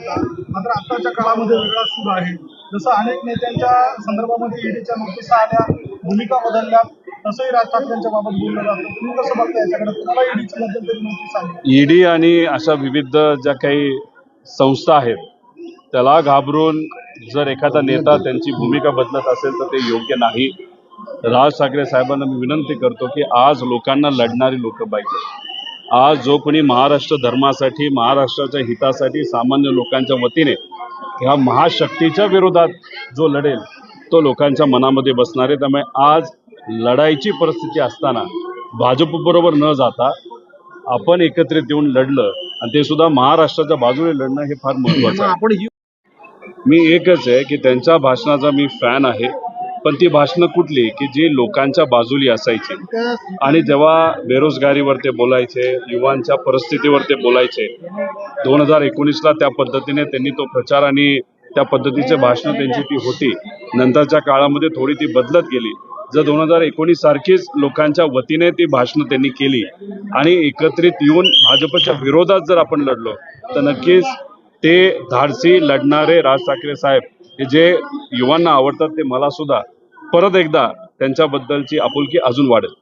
मात्र आताच्या काळामध्ये वेगळा सूर आहे. जसं अनेक नेत्यांच्या संदर्भामध्ये ईडीच्या नोटिसा आल्या भूमिका बदलल्या तसंही राज ठाकरेंच्या बाबत बोललं जातं. तुम्ही कसं बघता याच्याकडे? तुम्हाला ईडीची मध्यंतरी नोटीस आली. ईडी आणि अशा विविध ज्या काही संस्था आहेत त्याला घाबरून जर एखादा नेता त्यांची भूमिका बदलत असेल तर ते योग्य नाही. राज ठाकरे साहेबांना मी विनंती करतो की आज लोकांना लढणारी लोक पाहिजे आज जो कोणी महाराष्ट्र धर्मासाठी महाराष्ट्राच्या हितासाठी सामान्य लोकांच्या वतीने ह्या महाशक्तीच्या विरोधात जो लढेल तो लोकांच्या मनामध्ये बसणार आहे. त्यामुळे आज लढाईची परिस्थिती असताना भाजपबरोबर न जाता आपण एकत्रित येऊन लढलं आणि ते सुद्धा महाराष्ट्राच्या बाजूने लढणं हे फार महत्वाचं आहे. आपण मी एकच आहे की त्यांच्या भाषणाचा मी फॅन आहे. पण ती भाषणं कुठली की जी लोकांच्या बाजूली असायची. आणि जेव्हा बेरोजगारीवर ते बोलायचे युवांच्या परिस्थितीवर ते बोलायचे दोन हजार एकोणीसला त्या पद्धतीने त्यांनी तो प्रचार आणि त्या पद्धतीचे भाषणं त्यांची ती होती. नंतरच्या काळामध्ये थोडी ती बदलत गेली. जर दोन हजार एकोणीस सारखीच लोकांच्या वतीने ती भाषणं त्यांनी केली आणि एकत्रित येऊन भाजपच्या विरोधात जर आपण लढलो तर नक्कीच ते धाडसी लढणारे राज ठाकरे साहेब हे जे युवांना आवडतात ते मला सुद्धा परत एकदा त्यांच्याबद्दलची आपुलकी अजून वाढेल.